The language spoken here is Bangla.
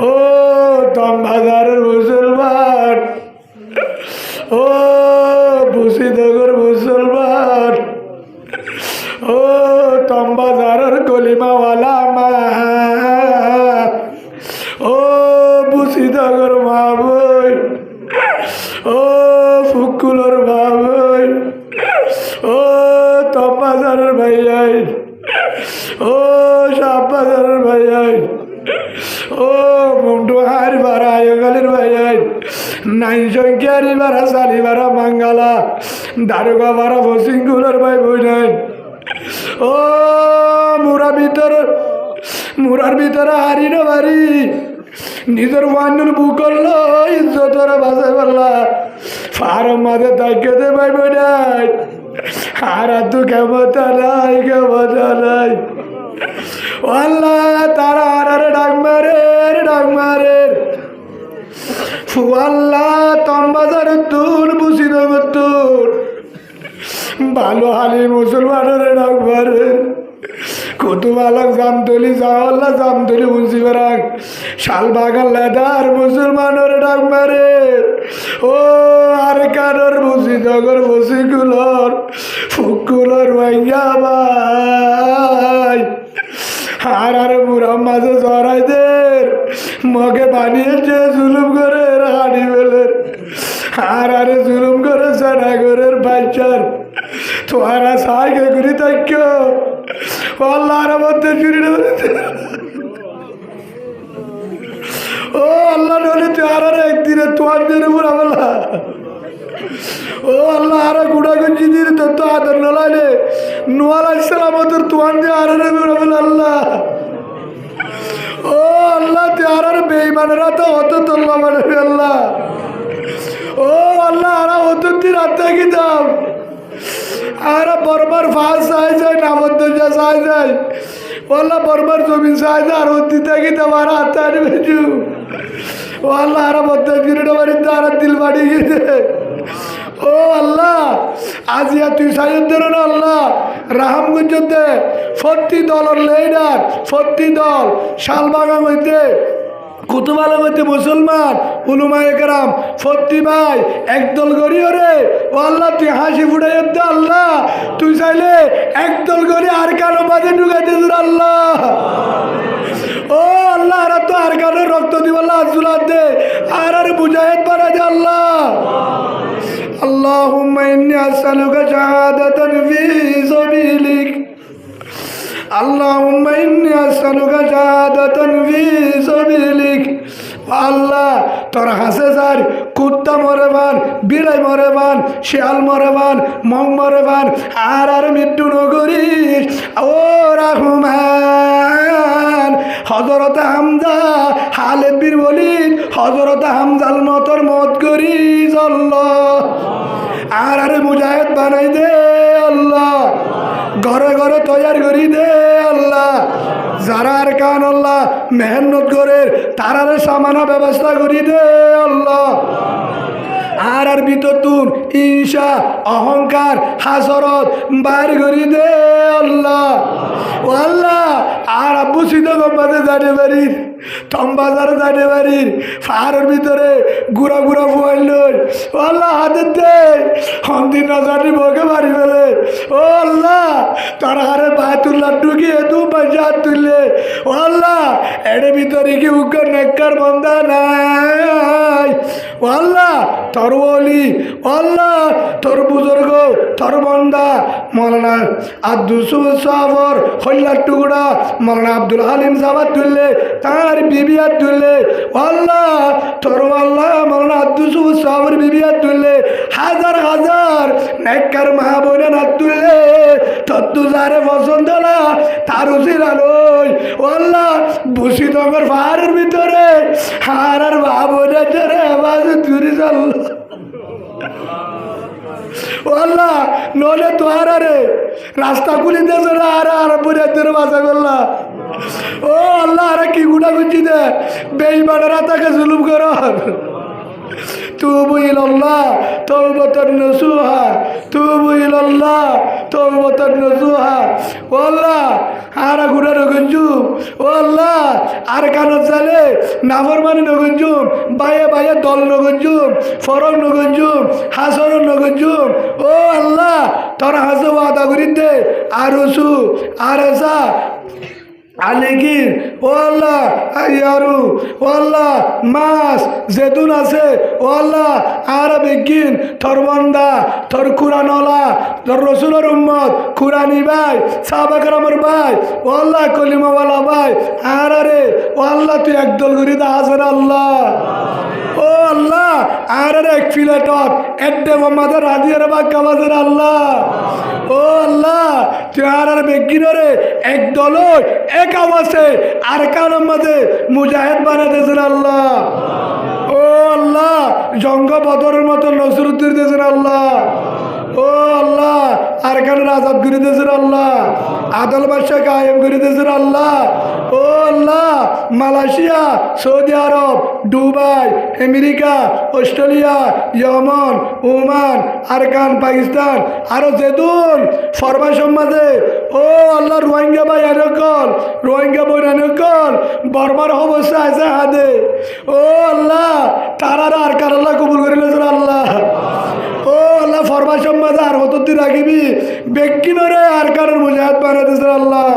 ও তম্বাজারের মুসলমান। ও বুসিদগর মুসলমান। ও তম্বাজারের কলিমাওয়ালা মা। ও বুসিদগর মা বই। ও ফুকুলর মা বই। ও তম্বাজারের ভাইয়াই ও শাহবাজারের ভাইয়াই ও মুন্ডু হার বারা আয়গালের ভাইয়াই নাই সংখ্যারি বারা সালি বারা মাঙ্গালা দারোগা বারা বসিংগুলোর ভাই বই নাই। ও মুরা ভিতর, মুরার ভিতরে হারি না বাড়ি। নিজের ওয়ানুর বুকল ইজ্জতর বাসে পারলা ফার্ম মাঝে তাকে দে ভাই বই নাই। আর তু কেমতা নাই কেমতা নাই আল্লাহ, তারা আর ডাক ডাক আল্লাহ তুর ভালো হালি মুসলমানের ডাক মারে। কুতুবালাক জামতলি জাওয়াল্লা জামতলি বুঝি বেড়াক। শাল বাগান লেদার মুসলমানের ডাক মারে। ও, আর কানর বুঝি দগর বসি গুলর ফুকুলর ভাইয়া ভাই আর আর বুড়ার মাঝে জড়াই দে মগে বানিয়েছে জুলুম করে হাড়ি বেলে আর আরে জুলুম করে সানাগরের বাচ্চার তোরা সাইকে করি থাক আল্লাহর মধ্যে চুরি ও আল্লাহ নলে তুই আর একদিনে তোমার বুড়া আল্লাহ আর গুড়া গঞ্জি দিন তো তো আদর নলাইলে নোয়াল আসসালাম তোর তোমার দিয়ে আর আর আর বেইমানেরা তো অত তোল্লা মানে আল্লাহ। ও আল্লাহ, আর অত তুই রাতে কি দাম? আর বরবার ফাঁস চাই যায় নামদ্দ যা চাই যায় ওল্লা বরবার জমিন চাই যায় আর অতি থাকি তোমার হাতে আনি বেজু ও আল্লাহ, আর মধ্যে গিরিটা বাড়িতে আর দিল বাড়ি গেছে ও আল্লাহ, আজিয়া তুই সাইদের না আল্লাহ রাহামগঞ্জতে ফর্তি দলের লেডার ফর্তি দল, শালবাগান হইতে কুতুবালা মধ্যে মুসলমান, উলুমা একরাম ফত্তি ভাই, একদল গড়ি রে ও আল্লাহ, তুই হাসি ফুটাই দে আল্লাহ, তুই চাইলে একদল গড়ি আর কারও মাঝে ঢুকাইতে আল্লাহ। ও আল্লাহ, আর তো আর কারও রক্ত দিব জুলার দে আর আর বুঝাইত পারা দে আল্লাহ। ইন্নি আসআলুকা শাহাদাতান ফি সাবিলিক আল্লাহুম্মা ইন্নি আসআলুকা শাহাদাতান ফি সাবিলিক আল্লাহ তোর হাসে যার, কুত্তা মরেবান বিড়াই মরেবান শিয়াল মরেবান মং মরেবান আর আর মৃত্যু নগরীর ও রাহমান হজরত হামজা হালে বীর বলি হজরত হামজাল মতর মত করি জল্ল আর আরে মুজাহিদ বানাই দে আল্লাহ। ঘরে ঘরে তৈয়ার করি দে আল্লাহ। যারা আর কান আল্লাহ মেহনত করে, তারারে সামানা ব্যবস্থা করি দে আল্লাহ। আর আর ভিতর ঈশা, অহংকার, হাসরত, বাইর করি দে আল্লাহ। ও আল্লাহ, আর আব্বু সিদ্ধ গম্বাতে জানে বাড়ির তম্বাজারে জানে বাড়ির ফাহারের ভিতরে গুড়া গুড়া ফুয়াইল ও আল্লাহ হাতে দে হন্দি না বকে মারি ফেলে। ও আল্লাহ, তার হারে বায়তুল্লাহ ঢুকিয়ে তু বাজা হাত তুললে? ও আল্লাহ, এর ভিতরে কি উগ্র নেকর বন্ধা নাই ও আল্লাহ, তোর ও আল্লাহ, তোর বুজুর্গ, তোর বন্দা মৌলানা আব্দুল সাবর হল্লার টুকরা মৌলানা আব্দুল হালিম সাবাদ তুললে তার বিবিয়াত তুললে ও আল্লাহ, তোর আল্লাহ মৌলানা আব্দুল সাবর বিবিয়াত তুললে হাজার হাজার নেকর মা বোনের হাত তুললে তত্তু যারে পছন্দ না তার উচিত আলোয়, ও আল্লাহ বসি তোমার পাহাড়ের ভিতরে হার আর আওয়াজ চুরি চল নলে তোহার রাস্তা খুলি দিয়েছে না আরে আর ও আল্লাহ, আরে কি গুণা গুঞ্জি দে। বেইমানেরা তাকে জুলুম কর। তুবু ইল্লাহ তৌবতন নসুহা, তুবু ইল্লাহ তৌবতন নসুহা। ও আল্লাহ, আর গুড়ার গঞ্জুম ও আল্লাহ, আর কানত জালে নাফরমানি নগঞ্জুম, বায়ে বায়ে দল নগঞ্জুম ফরক নগঞ্জুম হাসর নগঞ্জুম। ও আল্লাহ, তোর হাসে ওয়াদা করিতে, আর উসু আর এসা আলেগির ও আল্লাহ ইয়ারু ও আল্লাহ, মাছ জেতুন আছে, ও আল্লাহ আর বেগিন থর বন্দা থর কুরানলা তোর রসুলের উম্মত কুরানি ভাই সাহাবাকরামর ভাই, ও আল্লাহ, কলিমাওয়ালা ভাই, আর আরে, ও আল্লাহ, তুই একদল করি দা হাজার আল্লাহ। ও আল্লাহ, আর এক ফিলেটত এড্ডে মোহাম্মদের রাদিয়ার বাক্কা বাজার আল্লাহ। ও আল্লাহ আর বেগিনরে এক দল এক আওয়াজে, আর কারোর মাঝে মুজাহিদ বানিয়ে দিয়েছেন আল্লাহ। ও আল্লাহ জঙ্গ বদরের মতো নসরুদ্দিন দিয়েছেন আল্লাহ। ও আল্লাহ, আর কান আজাদ করে আল্লাহ। আদল বাদশাহ কায়েম করে আল্লাহ। ও আল্লাহ Malaysia, Saudi Arab, Dubai, America, Australia, Yemen, Oman, Arakan, Pakistan, আরও যেদুন ফরমা সমাজে, ও আল্লাহ রোহিঙ্গা ভাই এনেকল রোহিঙ্গা বোন এনেকল বর্মার অবস্থা আছে হাতে ও আল্লাহ, তারারা আর কারাল্লাহ কবুল করে লেছেন আল্লাহ? ও আল্লাহ ফরমা আর হতো তুই রাখিবি ব্যক্তি নরে আর কারোর মুজাহাদ বানাতেছেন আল্লাহ।